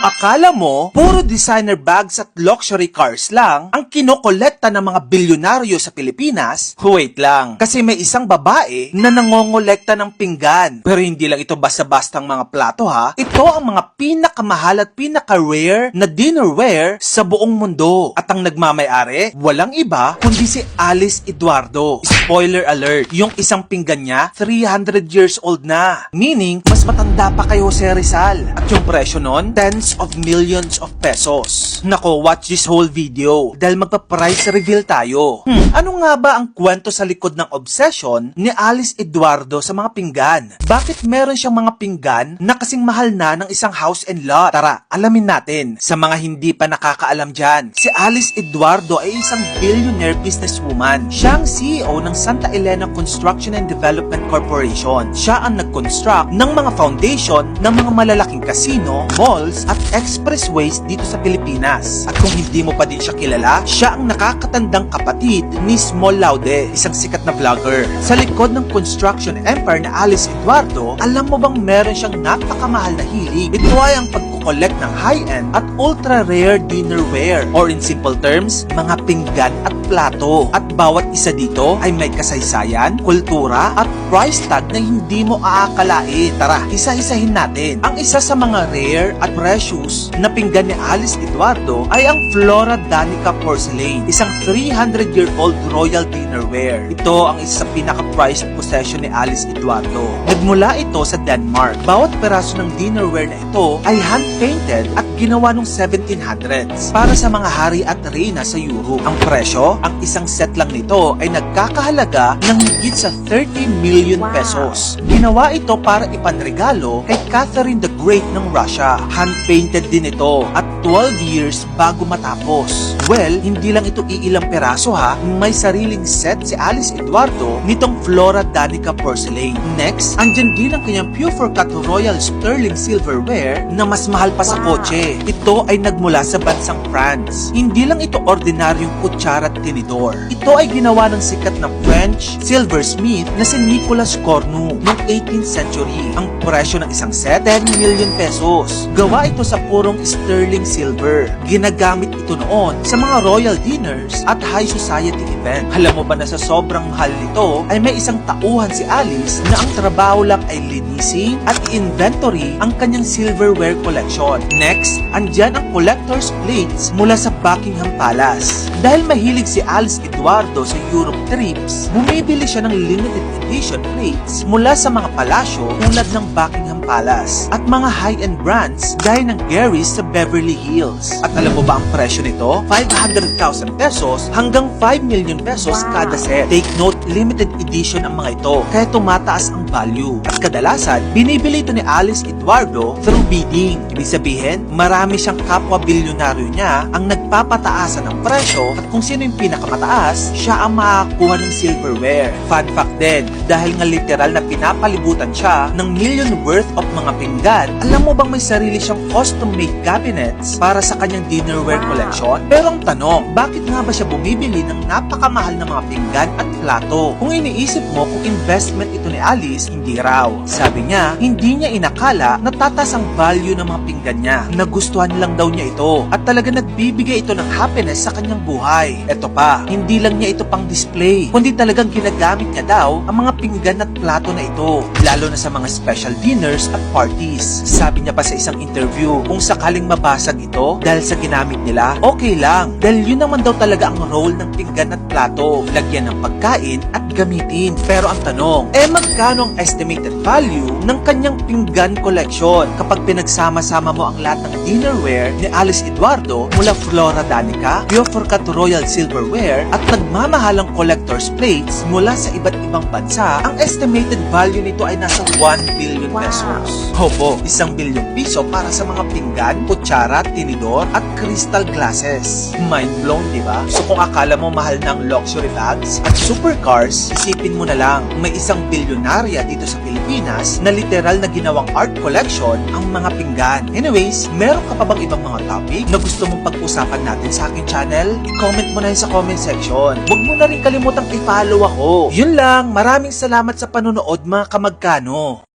Akala mo, puro designer bags at luxury cars lang ang kinokolekta ng mga bilyonaryo sa Pilipinas? Wait lang, kasi may isang babae na nangongolekta ng pinggan. Pero hindi lang ito basta-bastang mga plato ha. Ito ang mga pinakamahal at pinaka-rare na dinnerware sa buong mundo. At ang nagmamayari, walang iba kundi si Alice Eduardo. Spoiler alert, yung isang pinggan niya, 300 years old na. Meaning, mas matanda pa kay Jose Rizal. At yung presyo nun, tens of millions of pesos. Nako, watch this whole video dahil magpa-price reveal tayo. Hmm, ano nga ba ang kwento sa likod ng obsession ni Alice Eduardo sa mga pinggan? Bakit meron siyang mga pinggan na kasing mahal na ng isang house and lot? Tara, alamin natin. Sa mga hindi pa nakakaalam dyan, si Alice Eduardo ay isang billionaire businesswoman. Siya ang CEO ng Santa Elena Construction and Development Corporation. Siya ang nag-construct ng mga foundation ng mga malalaking casino, malls at expressways dito sa Pilipinas. At kung hindi mo pa din siya kilala, siya ang nakakatandang kapatid ni Small Laude, isang sikat na vlogger. Sa likod ng construction empire na Alice Eduardo, alam mo bang meron siyang napakamahal na hilig? Ito ay ang pagkukolekt ng high-end at ultra-rare dinnerware or in simple terms, mga pinggan at plato. At bawat isa dito ay may kasaysayan, kultura at price tag na hindi mo aakalain. Tara, isa-isahin natin. Ang isa sa mga rare at precious na pinggan ni Alice Eduardo ay ang Flora Danica Porcelain, isang 300-year-old royal dinnerware. Ito ang isa sa pinaka-prized possession ni Alice Eduardo. Nagmula ito sa Denmark. Bawat peraso ng dinnerware na ito ay hand-painted at ginawa noong 1700s para sa mga hari at reyna sa Europe. Ang presyo, ang isang set lang nito ay nagkakahalaga ng higit sa 30 million pesos. Ginawa ito para ipanregalo kay Catherine the Great ng Russia. Hand-painted din ito at 12 years bago matapos. Well, hindi lang ito iilang peraso ha, may sariling set si Alice Eduardo nitong Flora Danica Porcelain. Next, andyan din ang kanyang Pure Cut Royal Sterling Silverware na mas mahal pa sa kotse. Ito ay nagmula sa bansang France. Hindi lang ito ordinaryong kutsara at tinidor. Ito ay ginawa ng sikat na French silversmith na si Nicolas Cornu noong 18th century. Ang presyo ng isang set, 10 million pesos. Gawa ito sa purong sterling silver. Ginagamit ito noon sa mga royal dinners at high society event. Alam mo ba na sa sobrang mahal nito ay may isang tauhan si Alice na ang trabaho lang ay linisin at inventory ang kanyang silverware collection. Next, andyan ang collector's plates mula sa Buckingham Palace. Dahil mahilig si Alice Eduardo sa Europe trips, bumibili siya ng limited edition plates mula sa mga palasyo tulad ng Buckingham Palace at mga high-end brands gaya ng Gary's sa Beverly Hills. At alam mo ba ang presyo nito? 500,000 pesos hanggang 5 million pesos kada set. Take note, limited edition ang mga ito, kaya tumataas ang value. At kadalasan, binibili ito ni Alice Eduardo through bidding. Ibig sabihin, marami siyang kapwa bilyonaryo niya ang nagpapataasan ng presyo at kung sino yung pinakamataas, siya ang makakuha ng silverware. Fun fact din, dahil nga literal na pinapalibutan siya ng million worth of mga pinggan, alam mo bang may sarili siyang custom-made cabinets para sa kanyang dinnerware collection? Pero ang tanong, bakit nga ba siya bumibili ng napakamahal na mga pinggan at plato? Kung iniisip mo kung investment ito ni Alice, hindi raw. Sabi niya, hindi niya inakala na tatas ang value ng mga pinggan niya. Nagustuhan lang daw niya ito at talaga nagbibigay ito ng happiness sa kanyang buhay. Ito pa, hindi lang niya ito pang display, kundi talagang ginagamit niya daw ang mga pinggan at plato na ito, lalo na sa mga special dinners at parties. Sabi niya pa sa isang interview, kung sakaling mabasag ito dahil sa ginamit nila, okay lang. Dahil yun naman daw talaga ang role ng pinggan at plato, lagyan ng pagkain gamitin. Pero ang tanong, eh magkano ang estimated value ng kanyang pinggan collection kapag pinagsama-sama mo ang lahat ng dinnerware ni Alice Eduardo mula Flora Danica, Pure Forcat Royal Silverware at nagmamahalang collector's plates mula sa iba't ibang bansa, ang estimated value nito ay nasa 1 billion pesos. Opo, isang bilyong piso para sa mga pinggan, kutsara, tinidor at crystal glasses. Mind blown, di ba? So kung akala mo mahal ng luxury bags at supercars, isipin mo na lang, may isang bilyonarya dito sa Pilipinas na literal na ginawang art collection ang mga pinggan. Anyways, meron ka pa bang ibang mga topic na gusto mong pag-usapan natin sa aking channel? I-comment mo na yun sa comment section. Huwag mo na rin kalimutang i-follow ako. Yun lang, maraming salamat sa panonood mga kamagkano.